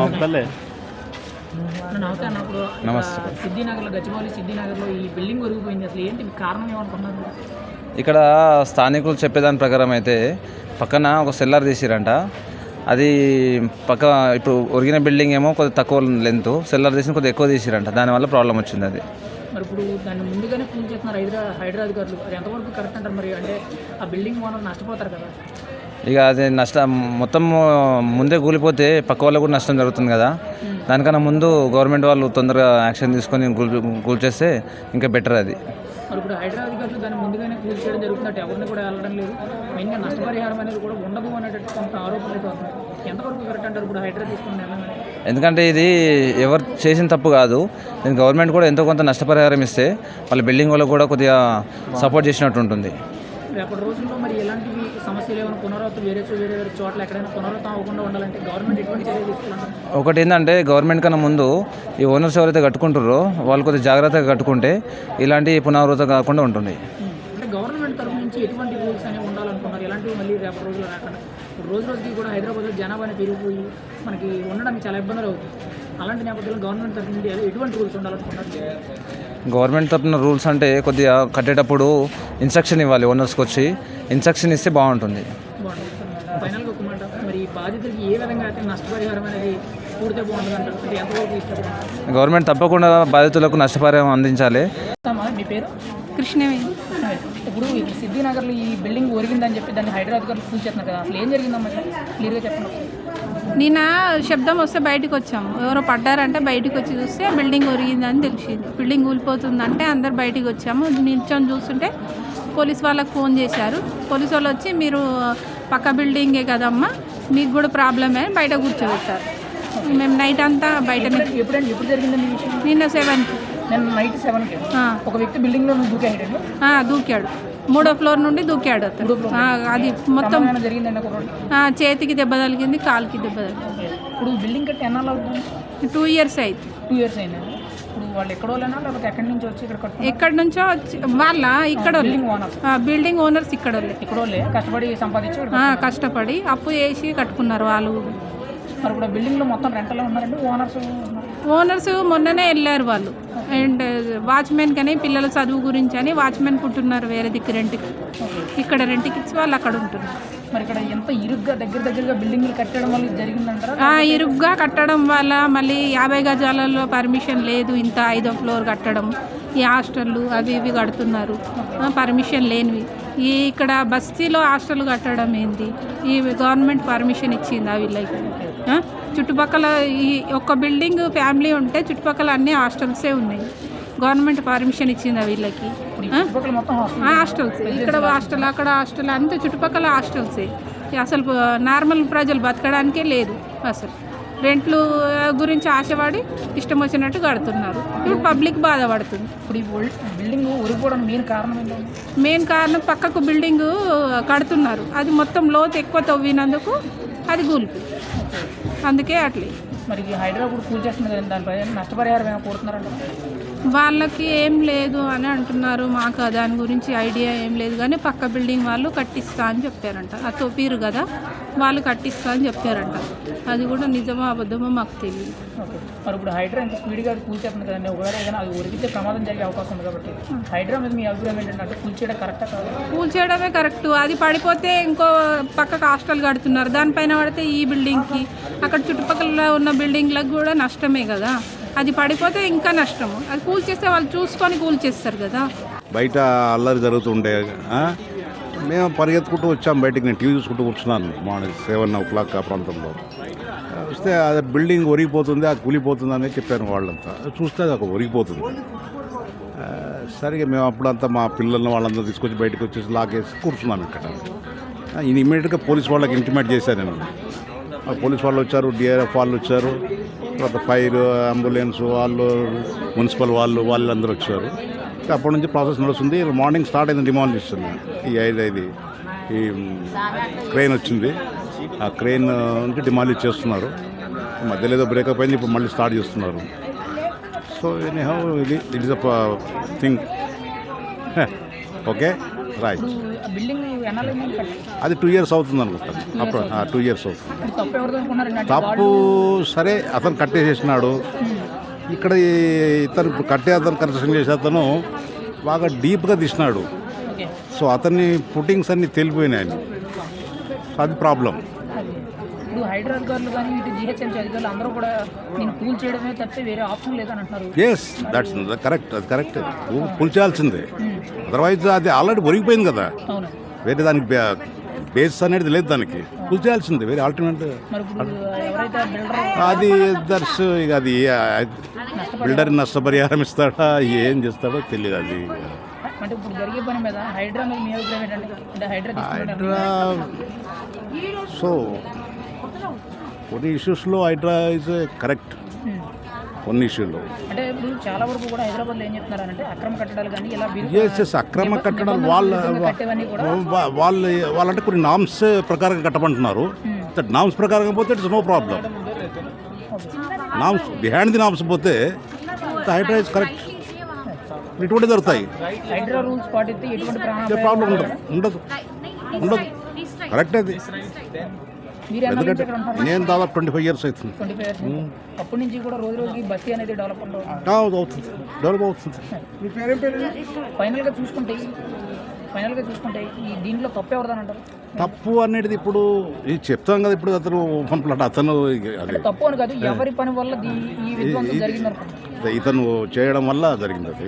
పంపలే నమస్తే అన్న ఇప్పుడు నమస్తే. సిద్ధినగర్లో గచ్చిబౌలి సిద్ధినగర్లో ఈ బిల్డింగ్ ఒరిగిపోయింది అసలు ఏంటి కారణం ఏమనుకున్నారు ఇక్కడ స్థానికులు చెప్పేదాని ప్రకారం అయితే పక్కన ఒక సెల్లార్ తీసిరంట. అది పక్క ఇప్పుడు ఒరిగిన బిల్డింగ్ ఏమో కొద్దిగా తక్కువ లెంత్ సెల్లార్ తీసిన కొద్దిగా ఎక్కువ తీసిరంట. దానివల్ల ప్రాబ్లం వచ్చింది అది. మరి ఇప్పుడు దాన్ని ముందుగానే పూజ చేస్తున్నారు హైదరా హైదరా అధికారులు అది ఎంతవరకు కరెక్ట్ అంటారు మరి? అంటే ఆ బిల్డింగ్ ఓనర్ నష్టపోతారు కదా. ఇక అది నష్టం మొత్తం ముందే కూలిపోతే పక్క వాళ్ళకు కూడా నష్టం జరుగుతుంది కదా. దానికన్నా ముందు గవర్నమెంట్ వాళ్ళు తొందరగా యాక్షన్ తీసుకొని కూల్ కూల్చేస్తే ఇంకా బెటర్ అది. మరి ఇప్పుడు హైదరా అధికారులు దాన్ని ముందుగానే పూజ చేయడం జరుగుతుందంటే ఎవరిని కూడా వెళ్ళడం లేదు. మెయిన్గా నష్టపరిహారం అనేది కూడా ఉండదు అనేటట్టు కొంత ఆరోపణలు అయితే వస్తున్నాయి. ఎంతవరకు కరెక్ట్ అంటారు ఇప్పుడు హైదరా తీసుకున్న నిర్ణయం అనేది? ఎందుకంటే ఇది ఎవరు చేసిన తప్పు కాదు. దీనికి గవర్నమెంట్ కూడా ఎంతో కొంత నష్టపరిహారం ఇస్తే వాళ్ళ బిల్డింగ్ వాళ్ళకు కూడా కొద్దిగా సపోర్ట్ చేసినట్టు ఉంటుంది. రేపటి రోజుల్లో మరి ఎలాంటివి సమస్యలు ఏమైనా పునరావృతం వేరే వేరే వేరే చోట్ల ఎక్కడైనా పునరావృతం అవ్వకుండా ఉండాలంటే గవర్నమెంట్ ఎటువంటి చర్యలు ఒకటి ఏంటంటే గవర్నమెంట్ కన్నా ముందు ఈ ఓనర్స్ ఎవరైతే కట్టుకుంటారో వాళ్ళు కొద్దిగా జాగ్రత్తగా కట్టుకుంటే ఇలాంటి పునరావృతం కాకుండా ఉంటుంది. అంటే గవర్నమెంట్ తరఫు నుంచి ఎటువంటి రూల్స్ అనేవి ఉండాలనుకున్నారు? ఎలాంటివి మళ్ళీ రేపటి రోజుల్లో రాకుండా? రోజు రోజుకి కూడా హైదరాబాద్లో పెరిగిపోయి మనకి ఉండడానికి చాలా ఇబ్బందులు అవుతుంది అలాంటి నేపథ్యంలో గవర్నమెంట్ తరఫు నుండి ఎటువంటి రూల్స్ ఉండాలనుకున్నారు? గవర్నమెంట్ తరపున రూల్స్ అంటే కొద్దిగా కట్టేటప్పుడు ఇన్స్ట్రక్షన్ ఇవ్వాలి ఓనర్స్కి వచ్చి. ఇన్స్ట్రక్షన్ ఇస్తే బాగుంటుంది. బాగుంటుంది. ఫైనల్గా ఒక మాట మరి ఈ బాధితులకి ఏ విధంగా అయితే నష్టపరిహారం అనేది పూర్తి బాగుంటుంది అంటారు? అంటే ఎంతవరకు ఇష్టపడుతుంది గవర్నమెంట్ తప్పకుండా బాధితులకు నష్టపరిహారం అందించాలి. మీ పేరు? కృష్ణవేణి. ఇప్పుడు ఈ సిద్ధినగర్లో ఈ బిల్డింగ్ ఒరిగిందని చెప్పి దాన్ని హైదరాబాద్ గారు కూల్చేస్తున్నారు కదా అసలు ఏం జరిగిందమ్మా? క్లియర్గా చెప్పండి. నిన్న శబ్దం వస్తే బయటకు వచ్చాము ఎవరో పడ్డారంటే బయటకు వచ్చి చూస్తే బిల్డింగ్ ఒరిగిందని తెలిసింది. బిల్డింగ్ కూలిపోతుందంటే అందరు బయటికి వచ్చాము. నిల్చొని చూస్తుంటే పోలీస్ వాళ్ళకి ఫోన్ చేశారు. పోలీస్ వాళ్ళు వచ్చి మీరు పక్క బిల్డింగే కదమ్మా మీకు కూడా ప్రాబ్లమే అని బయట కూర్చోబెట్టారు. మేము నైట్ అంతా విషయం? నిన్న సెవెన్కి నేను నైట్ సెవెన్కి ఒక వ్యక్తి బిల్డింగ్లో దూకాడు దూకాడు. మూడో ఫ్లోర్ నుండి దూకాడు అతను. అది మొత్తం చేతికి దెబ్బ తగిలింది కాలుకి దెబ్బ తగిలింది. ఇప్పుడు బిల్డింగ్ కట్టి ఎన్నాళ్ళు అవుతుంది? టూ ఇయర్స్ అయితే టూ ఇయర్స్ అయిందండి ఇప్పుడు వాళ్ళు ఎక్కడో లేనా లేకపోతే ఎక్కడి నుంచి వచ్చి ఇక్కడ కట్టు ఎక్కడి నుంచో వచ్చి- వాళ్ళ ఇక్కడ బిల్డింగ్ ఓనర్ బిల్డింగ్ ఓనర్స్ ఇక్కడ కష్టపడి సంపాదించి కష్టపడి అప్పు వేసి కట్టుకున్నారు వాళ్ళు. మరి ఇప్పుడు బిల్డింగ్లో మొత్తం రెంటలో ఉన్నారండి? ఓనర్స్ ఓనర్స్ మొన్ననే వెళ్ళారు వాళ్ళు. అండ్ వాచ్మెన్ కానీ పిల్లల చదువు గురించి అని వాచ్మెన్ పుట్టున్నారు వేరే దిక్కు రెంట్కి. ఇక్కడ రెంట్కి ఇచ్చి వాళ్ళు అక్కడ ఉంటున్నారు. మరి ఇక్కడ ఎంత ఇరుగ్గా దగ్గర దగ్గరగా బిల్డింగ్లు కట్టడం వల్ల జరిగిందంటారా? ఆ, ఇరుగ్గా కట్టడం వల్ల మళ్ళీ యాభై గజాలలో పర్మిషన్ లేదు ఇంత ఐదో ఫ్లోర్ కట్టడం. ఈ హాస్టళ్ళు అవి ఇవి కడుతున్నారు. పర్మిషన్ లేనివి. ఈ ఇక్కడ బస్తీలో హాస్టల్ కట్టడం ఏంది? ఈ గవర్నమెంట్ పర్మిషన్ ఇచ్చింది వీళ్ళకి? ఆ, చుట్టుపక్కల ఈ ఒక్క బిల్డింగ్ ఫ్యామిలీ ఉంటే చుట్టుపక్కల అన్ని హాస్టల్సే ఉన్నాయి. గవర్నమెంట్ పర్మిషన్ ఇచ్చింది వీళ్ళకి? ఆ? ఆ హాస్టల్స్. ఇక్కడ హాస్టల్ అక్కడ హాస్టల్ అంతే. చుట్టుపక్కల హాస్టల్సే. అసలు నార్మల్ ప్రజలు బతకడానికే లేదు అసలు. రెంట్లు గురించి ఆశపడి ఇష్టం వచ్చినట్టు కడుతున్నారు. ఇప్పుడు పబ్లిక్ బాధపడుతుంది. ఇప్పుడు ఈ బిల్డింగ్ ఉరిగిపోవడానికి మెయిన్ కారణం ఏంటండి మెయిన్ కారణం పక్కకు బిల్డింగ్ కడుతున్నారు. అది మొత్తం లోతు ఎక్కువ తవ్వినందుకు అది కూలిపి అందుకే అట్లే. మరి హైదరాబాద్ కూల్ చేస్తుంది కదా దానిపై నష్టపరిహారం ఏమైనా కోరుతున్నారంట? వాళ్ళకి ఏం లేదు అని అంటున్నారు. మాకు దాని గురించి ఐడియా ఏం లేదు కానీ పక్క బిల్డింగ్ వాళ్ళు కట్టిస్తా అని చెప్పారంట. అది తొప్పిరు కదా. వాళ్ళు కట్టిస్తా అని చెప్పారంట. అది కూడా నిజమో అబద్ధమో మాకు తెలియదు ఓకే. మరి ఇప్పుడు హైడ్రా ఎంత స్పీడ్గా కూల్ చేస్తుంది కదండి. ఒకవేళ ఏదైనా అది ఉరిగితే ప్రమాదం జరిగే అవకాశం ఉంది కాబట్టి. హైడ్రా మీద మీ అభిప్రాయం ఏంటంటే అంటే కూల్ చేయడం కరెక్టా కాదు? కూల్ చేయడమే కరెక్ట్. అది పడిపోతే ఇంకో పక్కకు హాస్టల్ కడుతున్నారు. దానిపైన పడితే ఈ బిల్డింగ్కి అక్కడ చుట్టుపక్కల ఉన్న బిల్డింగ్లకు కూడా నష్టమే కదా. అది పడిపోతే ఇంకా నష్టము. అది కూల్ చేస్తే వాళ్ళు చూసుకొని కూల్ చేస్తారు కదా. బయట అల్లరి జరుగుతుండే? మేము పరిగెత్తుకుంటూ వచ్చాం బయటికి. నేను టీవీ చూసుకుంటూ కూర్చున్నాను. మార్నింగ్ సెవెన్ ఓ క్లాక్ ఆ ప్రాంతంలో. వస్తే అది బిల్డింగ్ ఒరిగిపోతుంది అది కూలిపోతుంది చెప్పాను చెప్పారు వాళ్ళంతా. చూస్తే అది ఒక ఒరిగిపోతుంది. సరిగా మేము అప్పుడంతా మా పిల్లల్ని వాళ్ళంతా తీసుకొచ్చి బయటకు వచ్చేసి లాగేసి కూర్చున్నాం ఇక్కడ. ఇది ఇమీడియట్గా పోలీస్ వాళ్ళకి ఇంటిమేట్ చేశాను నేను. ఆ పోలీస్ వాళ్ళు వచ్చారు డిఆర్ఎఫ్ వాళ్ళు వచ్చారు తర్వాత ఫైర్ అంబులెన్స్ వాళ్ళు మున్సిపల్ వాళ్ళు వాళ్ళందరూ వచ్చారు. అప్పటి నుంచి ప్రాసెస్ నడుస్తుంది. మార్నింగ్ స్టార్ట్ అయింది డిమాలిషన్ ఈ ఐదు ఇది ఈ క్రెయిన్ వచ్చింది. ఆ క్రెయిన్ నుంచి డిమాలిష్ చేస్తున్నారు మధ్యలో ఏదో బ్రేకప్ అయింది ఇప్పుడు మళ్ళీ స్టార్ట్ చేస్తున్నారు. సో ఎనీ హౌ ఇది it is a thing okay right అది టూ ఇయర్స్ అవుతుంది అనుకుంటాను అప్పుడు టూ ఇయర్స్ అవుతుంది. తప్పు సరే అతను కట్టేసేసినాడు. ఇక్కడ ఈ- ఇతను కట్టే అతను కన్స్ట్రక్షన్ చేసే అతను బాగా డీప్గా తీసినాడు. సో అతన్ని పుట్టింగ్స్ అన్ని తెలిపోయినాయి. అది ప్రాబ్లం. ఎస్ దట్స్ కరెక్ట్ అది కరెక్ట్ పులిచేయాల్సిందే అదర్వైజ్ అది ఆల్రెడీ ఒరిగిపోయింది కదా. వేరే దానికి బేస్ అనేది లేదు దానికి. పులిచేయాల్సిందే వేరే ఆల్టర్నేట్ అది దర్శ ఇక అది బిల్డర్ నష్టపరిహారం. ఇస్తాడా ఏం చేస్తాడో తెలియదు అది హైడ్రా సో కొన్ని ఇష్యూస్లో హైడ్రా ఇస్ కరెక్ట్ కొన్ని ఇష్యూలో. అంటే ఇప్పుడు చాలా వరకు కూడా హైదరాబాద్లో ఏం చెప్తున్నారు అంటే అక్రమ కట్టడాలు కానీ ఇలా బిల్- ఎస్ ఎస్ అక్రమ నిబ- కట్టడాలు నిబంధనలు వాళ్ళ వాళ్ళు వాళ్ళంటే కొన్ని నామ్స్ ప్రకారం కట్టమంటున్నారు. నామ్స్ ప్రకారం పోతే it's no problem norms behind the norms పోతే హైడ్రా ఇస్ కరెక్ట్ ఇటువంటి దొరుకుతాయి ప్రాబ్లం ఉండదు. ఉండదు. ఉండదు. కరెక్ట్ అది. ఎందుకంటే నేను దాదాపు ట్వంటీ ఫైవ్ ఇయర్స్ అవుతుంది. అప్పటి నుంచి కూడా రోజు రోజుకి బస్తీ అనేది డెవలప్ అవుతుంది డెవలప్ అవుతుంది. ఫైనల్గా చూసుకుంటే ఫైనల్గా చూసుకుంటే ఈ దీంట్లో తప్పు ఎవరిదని అంటారు? తప్పు అనేది ఇప్పుడు ఇది చెప్తాం కదా ఇప్పుడు అతను పంపలాట అతను తప్పు అని కాదు ఎవరి పని వల్ల ఈ జరిగింది ఇతను చేయడం వల్ల జరిగింది అది.